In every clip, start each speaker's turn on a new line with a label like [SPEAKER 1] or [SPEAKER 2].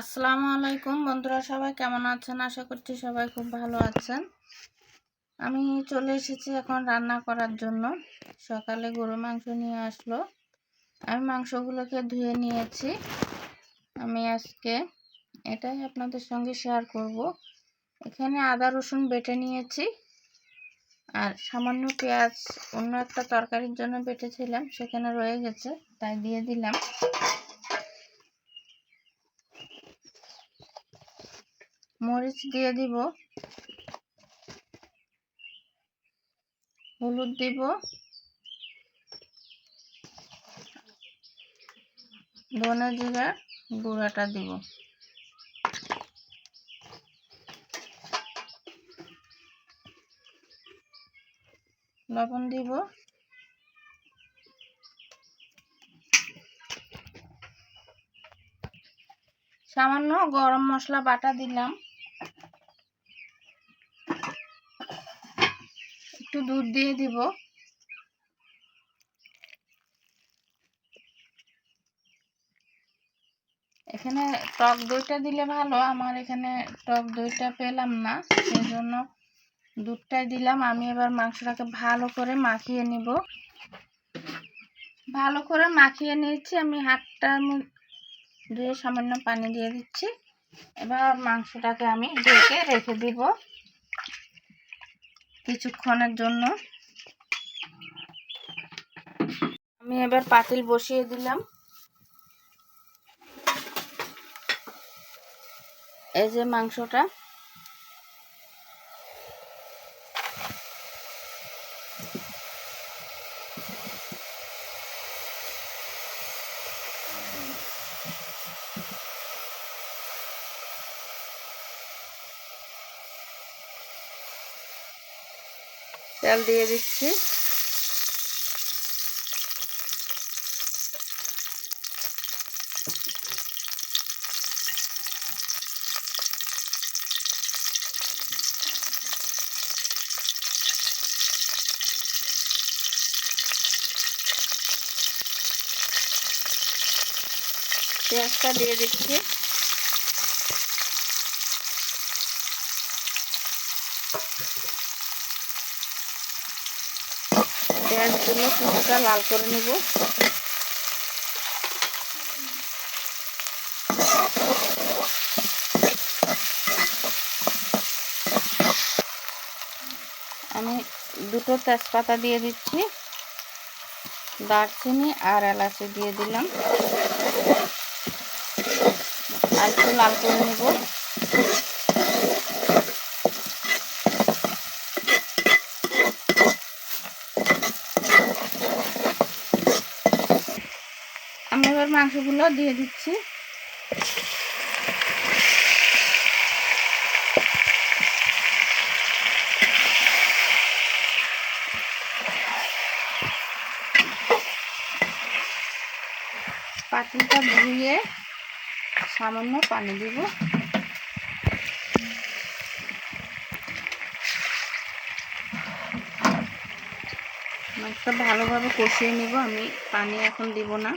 [SPEAKER 1] আসসালামু আলাইকুম বন্ধুরা, সবাই কেমন আছেন? আশা করছি সবাই খুব ভালো আছেন। আমি চলে এসেছি এখন রান্না করার জন্য। সকালে গরু মাংস নিয়ে আসলো। আমি মাংসগুলোকে ধুয়ে নিয়েছি। আমি আজকে এটাই আপনাদের সঙ্গে শেয়ার করব। এখানে আদা, রসুন বেটে নিয়েছি। আর সামান্য পেঁয়াজ, অন্য একটা তরকারির জন্য বেটেছিলাম, সেখানে রয়ে গেছে, তাই দিয়ে দিলাম। মরিচ দিয়ে দিব। হলুদ দিব। ধনে জিরা গুঁড়াটা দিব। লবণ দিব। সামান্য গরম মশলা বাটা দিলাম একটু দুধ দিয়ে দিব। এখানে টক দইটা দিলে ভালো, আমার এখানে টক দইটা পেলাম না সেই জন্য দুধটাই দিলাম। আমি এবার মাংসটাকে ভালো করে মাখিয়ে নিব। ভালো করে মাখিয়ে নিয়েছি, আমি হাতটার দিয়ে সামান্য পানি দিয়ে দিচ্ছি। এবার মাংসটাকে আমি ঢেকে রেখে দিব। কিছুক্ষণের জন্য। আমি এবার পাতিল বসিয়ে দিলাম। এই যে মাংসটা। তেল দিয়ে দিচ্ছি। পেঁয়াজটা দিয়ে দিচ্ছি। পেঁয়াজগুলো কিছুটা লাল করে নিব। আমি দুটো তেজপাতা দিয়ে দিচ্ছি, দারচিনি আর এলাচি দিয়ে দিলাম। আর একটু লাল করে নেব। এবার মাংসগুলো দিয়ে দিচ্ছি। পাতিলটা ধুয়ে সামান্য পানি দিব। মাছটা ভালোভাবে কষিয়ে নিব, আমি পানি এখন দিব না।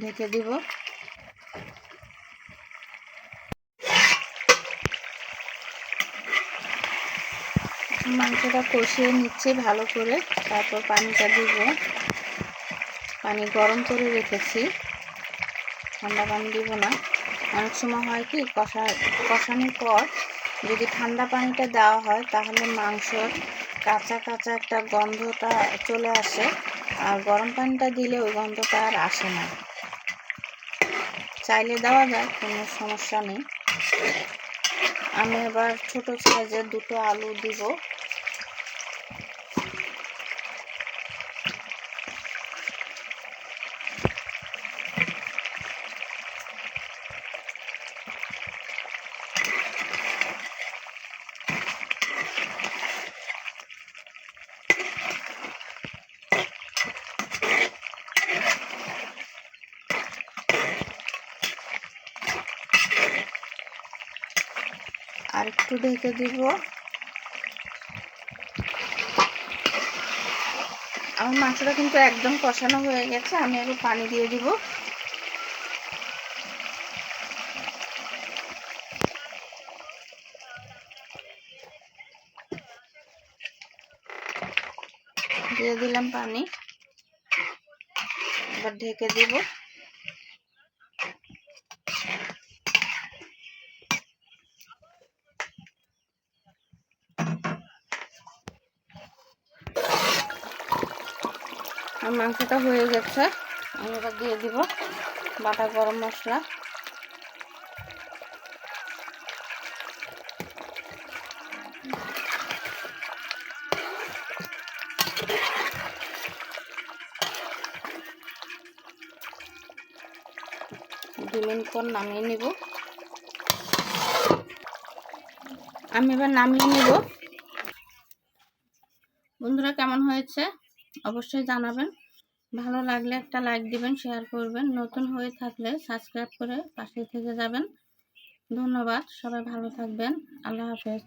[SPEAKER 1] ঢেকে দিব। মাংসটা কষিয়ে নিচ্ছি ভালো করে, তারপর পানিটা দিব। পানি গরম করে রেখেছি। ঠান্ডা পানি দিব না। অনেক সময় হয় কি, কষা, কষানোর পর যদি ঠান্ডা পানিটা দেওয়া হয়, তাহলে মাংসর কাঁচা কাঁচা একটা গন্ধটা চলে আসে। আর গরম পানিটা দিলে ওই গন্ধটা আর আসে না। চাইলে দেওয়া যায় কোনো সমস্যা নেই। আমি এবার ছোটো সাইজের দুটো আলু দিব। আর একটু ঢেকে দিব। আমার মাংসটা কিন্তু একদম কষানো হয়ে গেছে, আমি একটু পানি দিয়ে দিব। দিয়ে দিলাম পানি। এবার ঢেকে দিব। আর মাংসটা হয়ে গেছে। আমি এবার দিয়ে দিব বাটা গরম মশলা। দু মিনিট পর নামিয়ে নিব। আমি এবার নামিয়ে নিব। বন্ধুরা, কেমন হয়েছে? অবশ্যই জানাবেন। ভালো লাগলে একটা লাইক দিবেন শেয়ার করবেন। নতুন হয়ে থাকলে সাবস্ক্রাইব করে পাশে থেকে যাবেন। ধন্যবাদ, সবাই ভালো থাকবেন। আল্লাহ হাফেজ।